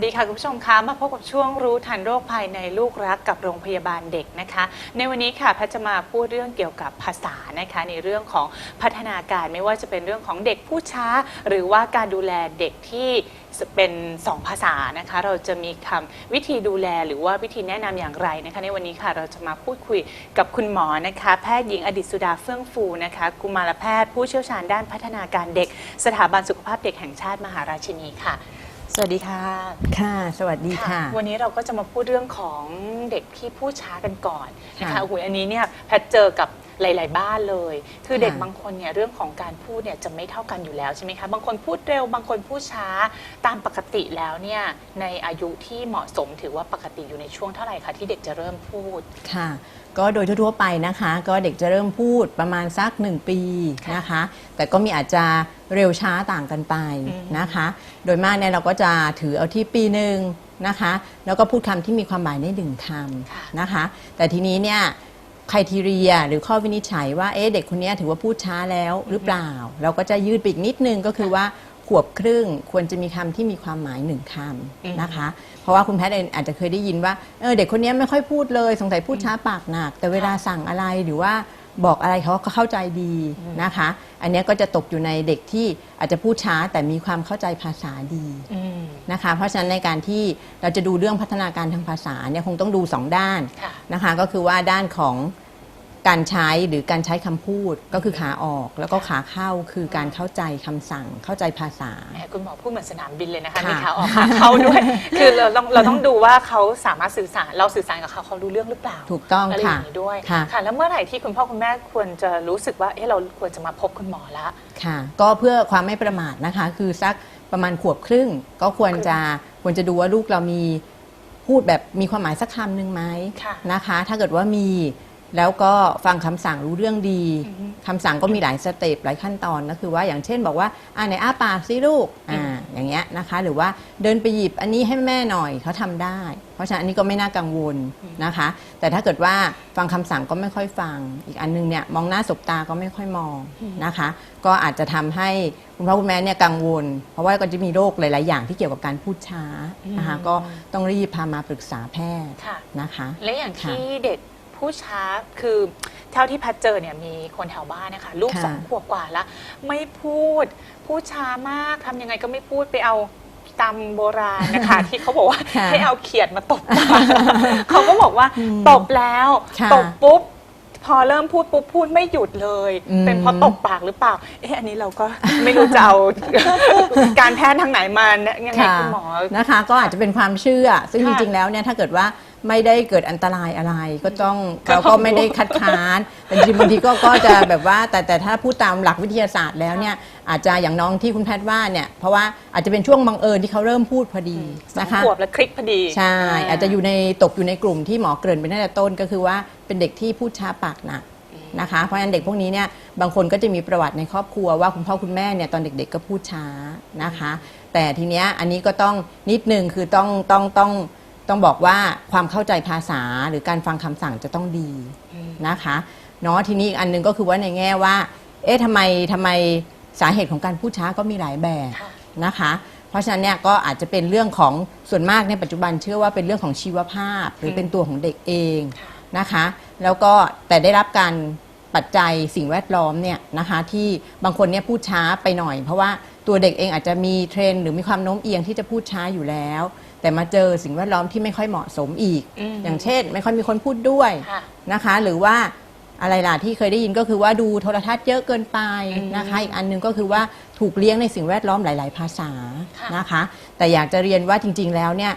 วัสดีค่ะ คุณผู้ชมคะมาพบกับช่วงรู้ทันโรคภายในลูกรักกับโรงพยาบาลเด็กนะคะ ในวันนี้ค่ะแพทย์จะมาพูดเรื่องเกี่ยวกับภาษานะคะ ในเรื่องของพัฒนาการไม่ว่าจะเป็นเรื่องของเด็กผู้ช้า หรือว่าการดูแลเด็กที่เป็นสองภาษานะคะ เราจะมีคำวิธีดูแลหรือว่าวิธีแนะนำอย่างไรนะคะ ในวันนี้ค่ะเราจะมาพูดคุยกับคุณหมอนะคะ แพทย์หญิงอดิสุดาเฟื่องฟูนะคะกุมารแพทย์ผู้เชี่ยวชาญด้านพัฒนาการเด็ก สถาบันสุขภาพเด็กแห่งชาติมหาราชินีค่ะ สวัสดีค่ะค่ะ สวัสดีค่ะ วันนี้เราก็จะมาพูดเรื่องของเด็กที่พูดช้ากันก่อนนะคะค่ะโอ้โหอันนี้เนี่ยแพทย์เจอกับ หลาย ๆ บ้านเลย คือเด็กค่ะบางคนเนี่ยเรื่องของการพูดเนี่ยจะไม่เท่ากันอยู่แล้วใช่ไหมคะ บางคนพูดเร็ว บางคนพูดช้า ตามปกติแล้วเนี่ยในอายุที่เหมาะสมถือว่าปกติอยู่ในช่วงเท่าไหร่คะที่เด็กจะเริ่มพูด ค่ะ ก็โดยทั่วๆไปนะคะ ก็เด็กจะเริ่มพูดประมาณสัก 1 ปีค่ะนะคะ แต่ก็มีอาจจะเร็วช้าต่างกันไปอืมนะคะ โดยมากเนี่ยเราก็จะถือเอาที่ปีหนึ่งนะคะ แล้วก็พูดคำที่มีความหมายในหนึ่งคค่ะำนะคะ แต่ทีนี้เนี่ย คทีเรียหรือข้อวินิจฉัยว่าเอ๊ะเด็กคนเนี้ยถือว่าพูดช้าแล้วหรือเปล่า เราก็จะยืดไปอีกนิดนึงก็คือว่าขวบครึ่งควรจะมีคำที่มีความหมายหนึ่งคอืมำนะคะ เพราะว่าคุณแพทย์เองอาจจะเคยได้ยินว่าเออเด็กคนนี้ไม่ค่อยพูดเลย สงสัยพูดช้าปากหนัก แต่เวลาสั่งอะไรหรือว่า บอกอะไรเขาก็เข้าใจดีนะคะ อันเนี้ยก็จะตกอยู่ในเด็กที่อาจจะพูดช้าแต่มีความเข้าใจภาษาดีอืมนะคะ เพราะฉะนั้นในการที่เราจะดูเรื่องพัฒนาการทางภาษาเนี่ยคงต้องดูสองด้านค่ะนะคะ ก็คือว่าด้านของ การใช้หรือการใช้คำพูดก็คือขาออก แล้วก็ขาเข้าคือการเข้าใจคำสั่งเข้าใจภาษา แหมคุณหมอพูดเหมือนสนามบินเลยนะคะค่ะมีขาออกขาเข้าด้วย คือเราต้องเราต้องดูว่าเขาสามารถสื่อสารเราสื่อสารกับเขาเขารู้เรื่องหรือเปล่าถูกต้องอะไรอค่ะย่างนี้ด้วยค่ะ ค่ะ แล้วเมื่อไหร่ที่คุณพ่อคุณแม่ควรจะรู้สึกว่าเอ๊ะเราควรจะมาพบคุณหมอละ ค่ะ ก็เพื่อความไม่ประมาทนะคะ คือสักประมาณขวบครึ่ง ก็ควรจะควรจะดูว่าลูกเรามีพูดแบบมีความหมายสักคำหนึ่งไหมค่ะ นะคะ ถ้าเกิดว่ามี แล้วก็ฟังคำสั่งรู้เรื่องดีอือฮึคำสั่งก็มีหลายสเต็ปหลายขั้นตอนก็คือว่าอย่างเช่นบอกว่าอ่าไหนอ้าปากสิลูกอ่าอย่างเงี้ยนะคะ หรือว่าเดินไปหยิบอันนี้ให้แม่หน่อยเขาทำได้ เพราะฉะนั้นอันนี้ก็ไม่น่ากังวลนะคะ แต่ถ้าเกิดว่าฟังคำสั่งก็ไม่ค่อยฟัง อีกอันนึงเนี่ยมองหน้าสบตาก็ไม่ค่อยมองนะคะ ก็อาจจะทำให้คุณพ่อคุณแม่เนี่ยกังวล เพราะว่าก็จะมีโรคหลาย ๆ อย่างที่เกี่ยวกับการพูดช้านะคะอืมก็ต้องรีบพามาปรึกษาแพทย์ค่ะ นะคะ และอย่างค่ะ ที่เด็ก ผู้ช้าคือเท่าที่พัดเจอเนี่ยมีคนแถวบ้านนะคะลูกค่ะสองขวบกว่าแล้วไม่พูดพูดช้ามากทำยังไงก็ไม่พูดไปเอาตามโบราณนะคะ ที่เขาบอกว่าค่ะให้เอาเขียดมาตบปากเขาก็บอกว่าอืมตบแล้วค่ะตบปุ๊บ พอเริ่มพูดปุ๊บพูดไม่หยุดเลย อืมเป็นเพราะตบปากหรือเปล่า เอ๊ะอันนี้เราก็ไม่รู้จะเอา การแพทย์ทางไหนมาเนี่ยยังไงค่ะ คุณหมอ นะคะก็อาจจะเป็นความเชื่อ ซึ่งค่ะจริงๆแล้วเนี่ยถ้าเกิดว่า ไม่ได้เกิดอันตรายอะไรก็ต้องก็เราต้ก็องไม่ได้คัดค้านแต่จริงๆบางทีก็ก็จะแบบว่าแต่แต่ถ้าพูดตามหลักวิทยาศาสตร์แล้วเนี่ยอาจจะอย่างน้องที่คุณแพทย์ว่าเนี่ยเพราะว่าอาจจะเป็นช่วงบังเอิญที่เขาเริ่มพูดพอดีสองนะคะ ขวบแล้วคลิกพอดีใช่ อาจจะอยู่ในตกอยู่ในกลุ่มที่หมอเกริ่นไปตั้งแต่ต้นก็คือว่าเป็นเด็กที่พูดช้าปากหนักนะคะ เพราะฉะนั้นเด็กพวกนี้เนี่ยบางคนก็จะมีประวัติในครอบครัวว่าคุณพ่อคุณแม่เนี่ยตอนเด็กๆก็พูดช้านะคะ แต่ทีเนี้ยอันนี้ก็ต้องนิดนึงคือต้องต้องต้อง ต้องบอกว่าความเข้าใจภาษาหรือการฟังคำสั่งจะต้องดีนะคะเนาะทีนี้อีกอันหนึงก็คือว่าในแง่ว่า เอ๊ะทำไมทำไมสาเหตุของการพูดช้าก็มีหลายแบบนะคะ เพราะฉะนั้นเนี่ยก็อาจจะเป็นเรื่องของส่วนมากในปัจจุบันเชื่อว่าเป็นเรื่องของชีวภาพ หรือเป็นตัวของเด็กเองนะคะ แล้วก็แต่ได้รับการปัจจัยสิ่งแวดล้อมเนี่ยนะคะที่บางคนเนี่ยพูดช้าไปหน่อย เพราะว่าตัวเด็กเองอาจจะมีเทรนด์หรือมีความโน้มเอียงที่จะพูดช้าอยู่แล้ว แต่มาเจอสิ่งแวดล้อมที่ไม่ค่อยเหมาะสมอีก อืมอย่างเช่น ไม่ค่อยมีคนพูดด้วยค่ะนะคะ หรือว่าอะไรล่ะที่เคยได้ยินก็คือว่าดูโทรทัศน์เยอะเกินไปอืมนะคะ อีกอันหนึงก็คือว่าถูกเลี้ยงในสิ่งแวดล้อมหลาย ๆ ภาษาค่ะ นะคะ แต่อยากจะเรียนว่าจริง ๆ แล้วเนี่ย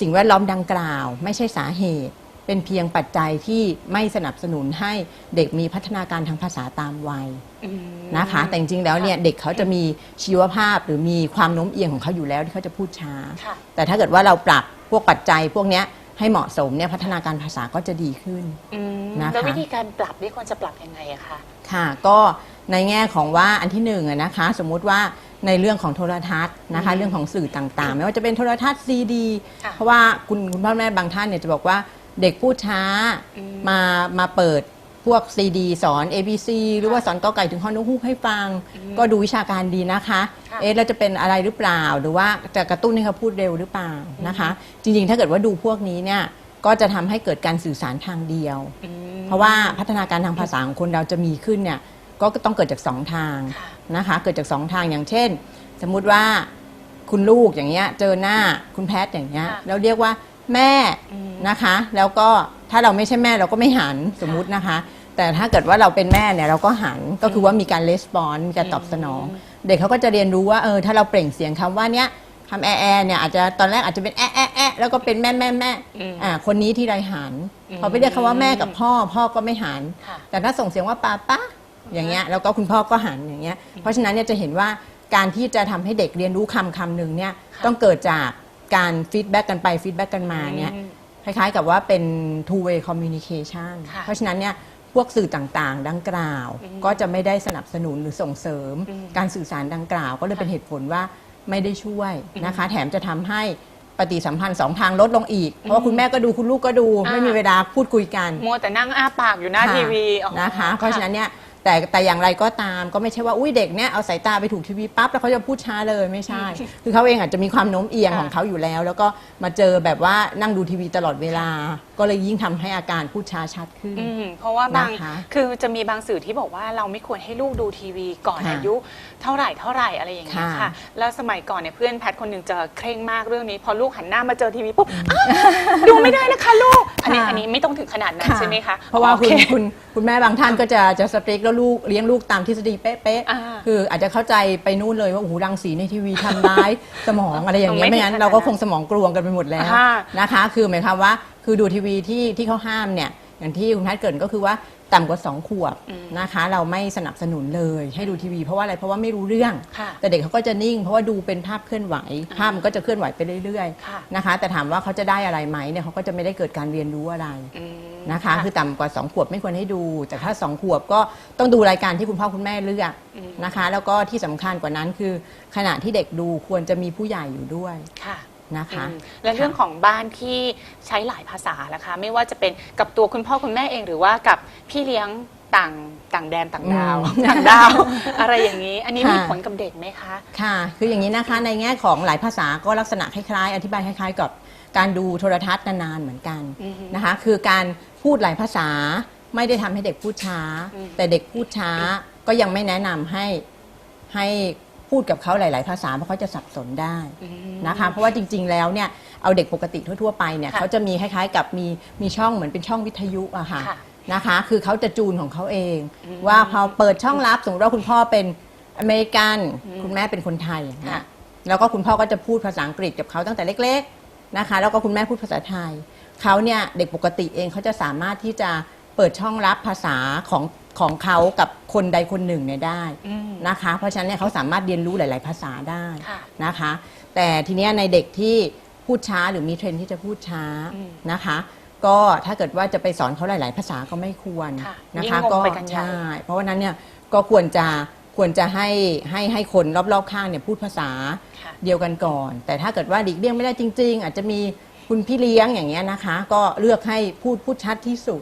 สิ่งแวดล้อมดังกล่าว ไม่ใช่สาเหตุ เป็นเพียงปัจจัยที่ไม่สนับสนุนให้เด็กมีพัฒนาการทางภาษาตามวัยอืมนะคะ แต่จริงๆแล้วเนี่ยเด็กเขาจะมีชีวภาพหรือมีความโน้มเอียงของเขาอยู่แล้วที่เขาจะพูดช้าค่ะแต่ถ้าเกิดว่าเราปรับพวกปัจจัยพวกเนี้ยให้เหมาะสมเนี่ยพัฒนาการภาษาก็จะดีขึ้นอืมนะคะแล้ววิธีการปรับนี่ควรจะปรับยังไงอะคะค่ะก็ในแง่ของว่าอันที่หนึ่งอะนะคะ สมมุติว่าในเรื่องของโทรทัศน์นะคะอืมเรื่องของสื่อต่างๆ ไม่ว่าจะเป็นโทรทัศน์ซีดีค่ะเพราะว่าคุณคุณพ่อแม่บางท่านเนี่ยจะบอกว่า เด็กพูดช้าอืมมามาเปิดพวกซีดีสอน A B C หรือว่าสอนกอไก่ถึงฮอนกฮูกให้ฟัง ก็ดูวิชาการดีนะคะค่ะเอ๊ะเราจะเป็นอะไรหรือเปล่า หรือว่าจะกระตุ้นให้เขาพูดเร็วหรือเปล่านะคะ จริงๆ ถ้าเกิดว่าดูพวกนี้เนี่ยก็จะทำให้เกิดการสื่อสารทางเดียวอืมเพราะว่าพัฒนาการทางภาษาของคนเราจะมีขึ้นเนี่ยก็ต้องเกิดจากสองทางค่ะนะคะ เกิดจากสองทางอย่างเช่น สมมุติว่าคุณลูกอย่างเงี้ยเจอหน้าคุณแพทย์อย่างเงี้ยค่ะแล้วเรียกว่า แม่อืมนะคะ แล้วก็ถ้าเราไม่ใช่แม่เราก็ไม่หันสมมุตินะคะ แต่ถ้าเกิดว่าเราเป็นแม่เนี่ยเราก็หันก็คือว่ามีการレスปอนมีการตอบสนอง เด็กเขาก็จะเรียนรู้ว่าเออถ้าเราเปล่งเสียงคำว่าเนี้ยคำแอะแอะเนี่ยอาจจะตอนแรกอาจจะเป็นแอะแอะแอะแล้วก็เป็นแม่แม่แม่อืมอ่าคนนี้ที่ไรหันอืมพอไปเรียกคำว่าแม่กับพ่อ พ่อก็ไม่หันค่ะแต่ถ้าส่งเสียงว่าป้าป้าอย่างเงี้ยแล้วก็คุณพ่อก็หันอย่างเงี้ยเพราะฉะนั้นเนี่ยจะเห็นว่าการที่จะทำให้เด็กเรียนรู้คำคำหนึ่งเนี่ยค่ะต้องเกิดจาก การฟีดแบ็กกันไปฟีดแบ็กกันมาเนี่ยอืมคล้ายๆกับว่าเป็น two way communication ค่ะเพราะฉะนั้นเนี่ยพวกสื่อต่างๆ ดังกล่าว อืมก็จะไม่ได้สนับสนุนหรือส่งเสริม อืมการสื่อสารดังกล่าว ก็เลยค่ะเป็นเหตุผลว่าไม่ได้ช่วยอืมนะคะ แถมจะทำให้ปฏิสัมพันธ์สองทางลดลงอีก เพราะว่าคุณแม่ก็ดูคุณลูกก็ดู อ่า ไม่มีเวลาพูดคุยกัน มัวแต่นั่งอ้าปากอยู่หน้าค่ะทีวีอ๋อ นะคะเพราะฉะนั้นเนี่ย แต่แต่อย่างไรก็ตามก็ไม่ใช่ว่าอุ้ยเด็กเนี่ยเอาสายตาไปถูกทีวีปั๊บแล้วเขาจะพูดช้าเลยไม่ใช่ คือเขาเองอาจจะมีความโน้มเอียงค่ะของเขาอยู่แล้ว แล้วก็มาเจอแบบว่านั่งดูทีวีตลอดเวลา ก็เลยยิ่งทำให้อาการพูดช้าชัดขึ้น อืมเพราะว่าบางนะคะคือจะมีบางสื่อที่บอกว่าเราไม่ควรให้ลูกดูทีวีก่อนค่ะอายุเท่าไหร่เท่าไหร่อะไรอย่างเงี้ยค่ะ ค่ะ แล้วสมัยก่อนเนี่ยเพื่อนแพทย์คนหนึ่งจะเคร่งมากเรื่องนี้ พอลูกหันหน้ามาเจอทีวีปุ๊บอ้าวดูไม่ได้นะคะลูก อันนี้ค่ะ อันนี้ไม่ต้องถึงขนาดนั้นใช่ไหมคะเพราะว่าโอคุณเคคุณคุณแม่บางท่านก็จะจะสตริกแล้วลูกเลี้ยงลูกตามทฤษฎีเป๊ะอ่าๆคืออาจจะเข้าใจไปนู่นเลยว่าโอ้โหรังสีในทีวีทำร้าย สมองอะไรอย่างเงี้ยไม่ไม่งั้นถึงขนาดเราก็นั้นคงสมองกลวงกันไปหมดแล้วค่ะนะคะ คือหมายความว่าคือดูทีวีที่ที่เขาห้ามเนี่ยอย่างที่คุณแพทย์เกรินก็คือว่า ต่ำกว่า2ขวบอืมนะคะ เราไม่สนับสนุนเลยให้ดูทีวี เพราะว่าอะไรเพราะว่าไม่รู้เรื่องค่ะแต่เด็กเขาก็จะนิ่ง เพราะว่าดูเป็นภาพเคลื่อนไหว ภาพมันก็จะเคลื่อนไหวไปเรื่อยค่ะๆนะคะ แต่ถามว่าเขาจะได้อะไรไหมเนี่ยเขาก็จะไม่ได้เกิดการเรียนรู้อะไรอืมนะคะ คือต่ำกว่า 2 ขวบไม่ควรให้ดู แต่ถ้า 2 ขวบก็ต้องดูรายการที่คุณพ่อคุณแม่เลือกอืมนะคะ แล้วก็ที่สำคัญกว่านั้นคือ ขณะที่เด็กดูควรจะมีผู้ใหญ่อยู่ด้วยค่ะ นะคะ อืมและเรื่องของบ้านที่ใช้หลายภาษาล่ะคะ ไม่ว่าจะเป็นกับตัวคุณพ่อคุณแม่เองหรือว่ากับพี่เลี้ยงต่างต่างแดนต่างดาวอืมต่างดาว อะไรอย่างนี้ อันนี้มีค่ะ ผลกับเด็กไหมคะ ค่ะ คืออย่างนี้นะคะ ในแง่ของหลายภาษาก็ลักษณะคล้ายๆ อธิบายคล้าย ๆ กับการดูโทรทัศน์นานๆเหมือนกันอือฮึนะคะ คือการพูดหลายภาษาไม่ได้ทำให้เด็กพูดช้า อืม แต่เด็กพูดช้าก็ยังไม่แนะนำให้ให้ พูดกับเขาหลาย ๆ ภาษาเพราะเขาจะสับสนได้อืมนะคะเพราะว่าจริง ๆ แล้วเนี่ยเอาเด็กปกติทั่ว ๆ ไปเนี่ยค่ะเขาจะมีคล้าย ๆ กับมีมีช่องเหมือนเป็นช่องวิทยุอะค่ะค่ะนะคะ คือเขาจะจูนของเขาเอง อืมว่าพอเปิดช่องลับสมมติว่าคุณพ่อเป็นอเมริกัน อืมคุณแม่เป็นคนไทยอย่างเงี้ค่ะยแล้วก็คุณพ่อก็จะพูดภาษาอังกฤษกับเขาตั้งแต่เล็ก ๆนะคะ แล้วก็คุณแม่พูดภาษาไทยเขาเนี่ยเด็กปกติเองเขาจะสามารถที่จะเปิดช่องรับภาษาของ ของเขากับคนใดคนหนึ่งเนี่ยได้อืม นะคะ เพราะฉะนั้นเนี่ยเขาสามารถเรียนรู้หลาย ๆ ภาษาได้ค่ะ นะคะ แต่ทีเนี้ยในเด็กที่พูดช้าหรือมีเทรนด์ที่จะพูดช้าอืมนะคะ ก็ถ้าเกิดว่าจะไปสอนเขาหลาย ๆ ภาษาก็ไม่ควรค่ะนะยิ่งคะงงก็ไปกันใหญ่ ใช่เพราะว่านั้นเนี่ยก็ควรจะควรจะให้ให้ให้คนรอบ ๆ ข้างเนี่ยพูดภาษา ค่ะ เดียวกันก่อน แต่ถ้าเกิดว่าหลีกเลี่ยงไม่ได้จริง ๆ อาจจะมีคุณพี่เลี้ยงอย่างเงี้ยนะคะ ก็เลือกให้พูดพูดชัดที่สุด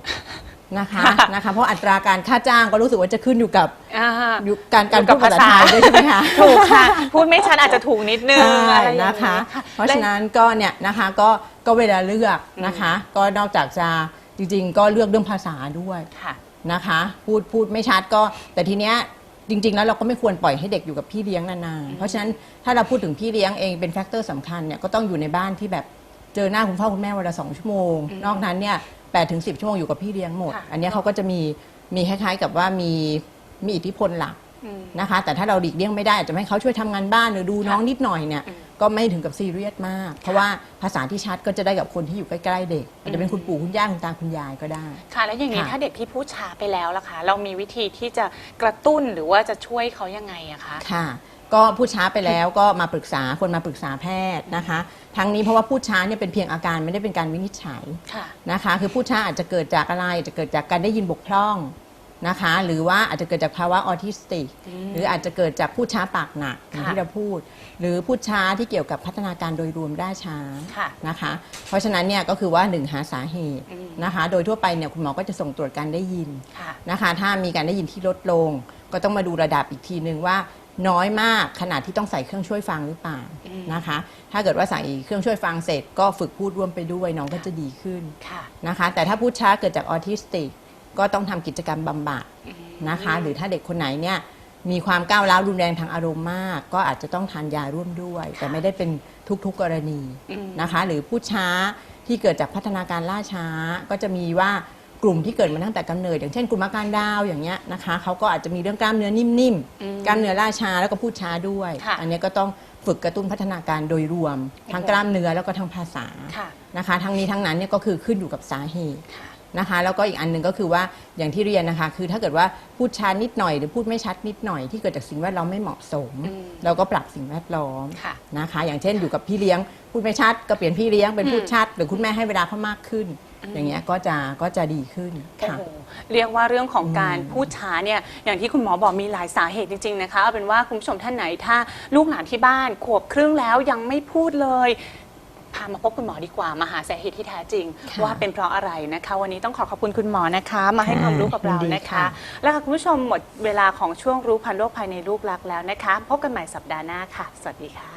นะคะค่ะนะคะ เพราะอัตราการค่าจ้างก็รู้สึกว่าจะขึ้นอยู่กับอ่าอยู่การการอยู่พูกัดบภาษาไทยด้วยใช่ไหมคะถูกค่ะ พูดไม่ชัดอาจจะถูกนิดนึงใช่อะไรอย่างนะนี้คะค่ะเพราะฉะนั้นก็เนี่ยนะคะก็ก็เวลาเลือกนะคะ ก็นอกจากจะจริง ๆ ก็เลือกเรื่องภาษาด้วย ค่ะ นะคะ พูดพูดไม่ชัดก็ แต่ทีเนี้ยจริง ๆ แล้วเราก็ไม่ควรปล่อยให้เด็กอยู่กับพี่เลี้ยงนานๆ เพราะฉะนั้นถ้าเราพูดถึงพี่เลี้ยงเองเป็นแฟกเตอร์สำคัญเนี่ยก็ต้องอยู่ในบ้านที่แบบเจอหน้าคุณพ่อคุณแม่วันละสองชั่วโมงอืมนอกนั้นเนี่ย แปดถึงสิบชั่วโมงอยู่กับพี่เลี้ยงหมด ค่ะอันเนี้ยเขาก็จะมีมีคล้ายๆกับว่ามีมีอิทธิพลหลักอืมนะคะ แต่ถ้าเราหลีกเลี่ยงไม่ได้อาจจะให้เขาช่วยทำงานบ้านหรือดูน้องนิดหน่อยเนี่ย อืมก็ไม่ถึงกับซีเรียสมาก เพราะว่าภาษาที่ชัดก็จะได้กับคนที่อยู่ใกล้ๆเด็กอาจจะเป็นคุณปู่คุณย่าคุณตาคุณยายก็ได้ ค่ะแล้วอย่างนี้ค่ะ ถ้าเด็กที่พูดช้าไปแล้วล่ะคะเรามีวิธีที่จะกระตุ้นหรือว่าจะช่วยเขายังไงอะคะ ค่ะ ก็พูดช้าไปแล้วก็มาปรึกษาคนมาปรึกษาแพทย์นะคะ ทั้งนี้เพราะว่าพูดช้าเนี่ยเป็นเพียงอาการไม่ได้เป็นการวินิจฉัยค่ะนะคะ คือพูดช้าอาจจะเกิดจากอะไรอาจจะเกิดจากการได้ยินบกพร่องนะคะ หรือว่าอาจจะเกิดจากภาวะออทิสติกอืมหรืออาจจะเกิดจากพูดช้าปากหนักอย่างค่ะที่เราพูด หรือพูดช้าที่เกี่ยวกับพัฒนาการโดยรวมได้ช้าค่ะนะคะ เพราะฉะนั้นเนี่ยก็คือว่าหนึ่งหาสาเหตุอืมนะคะ โดยทั่วไปเนี่ยคุณหมอก็จะส่งตรวจการได้ยินค่ะนะคะ ถ้ามีการได้ยินที่ลดลง ก็ต้องมาดูระดับอีกทีนึงว่า น้อยมากขนาดที่ต้องใส่เครื่องช่วยฟังหรือเปล่าอืมนะคะ ถ้าเกิดว่าใส่เครื่องช่วยฟังเสร็จก็ฝึกพูดร่วมไปด้วยน้องก็จะดีขึ้นค่ะนะคะ แต่ถ้าพูดช้าเกิดจากออทิสติกก็ต้องทำกิจกรรมบำบัดอืมนะคะ หรือถ้าเด็กคนไหนเนี่ยมีความก้าวร้าวรุนแรงทางอารมณ์มาก ก็อาจจะต้องทานยาร่วมด้วย แต่ไม่ได้เป็นทุกๆกรณีอืมนะคะ หรือพูดช้าที่เกิดจากพัฒนาการล่าช้าก็จะมีว่า กลุ่มที่เกิดมาตั้งแต่กำเนิด อย่างเช่นกลุ่มอาการดาวอย่างเงี้ยนะคะเขาก็อาจจะมีเรื่องกล้ามเนื้อนิ่มอืมๆกล้ามเนื้อล่าช้าแล้วก็พูดช้าด้วยค่ะอันนี้ก็ต้องฝึกกระตุ้นพัฒนาการโดยรวม ทั้งโอ้โหกล้ามเนื้อแล้วก็ทั้งภาษาค่ะนะคะทั้งนี้ทั้งนั้นเนี่ยก็คือขึ้นอยู่กับสาเหตุค่ะนะคะแล้วก็อีกอันหนึ่งก็คือว่าอย่างที่เรียนนะคะ คือถ้าเกิดว่าพูดช้านิดหน่อยหรือพูดไม่ชัดนิดหน่อยที่เกิดจากสิ่งแวดล้อมไม่เหมาะสมอืมเราก็ปรับสิ่งแวดล้อมค่ะนะคะ อย่างเช่นอยู่กับพี่เลี้ยง พูดไม่ชัดก็เปลี่ยนพี่เลี้ยงเป็นพูดอืมชัด หรือคุณแม่ให้เวลาเขามากขึ้น อืมอย่างเงี้ยก็จะก็จะดีขึ้นโอ้ค่ะโหเรียกว่าเรื่องของอืมการพูดช้าเนี่ยอย่างที่คุณหมอบอกมีหลายสาเหตุจริง ๆ นะคะเอาเป็นว่าคุณผู้ชมท่านไหนถ้าลูกหลานที่บ้านขวบครึ่งแล้วยังไม่พูดเลย พามาพบคุณหมอดีกว่ามาหาสาเหตุที่แท้จริง ค่ะว่าเป็นเพราะอะไรนะคะ วันนี้ต้องขอขอบคุณคุณหมอนะคะ มาให้ความรู้กับเรายินดีนะคะ ค่ะ แล้วค่ะคุณผู้ชมหมดเวลาของช่วงรู้พันโรคภายในลูกรักแล้วนะคะ พบกันใหม่สัปดาห์หน้าค่ะ สวัสดีค่ะ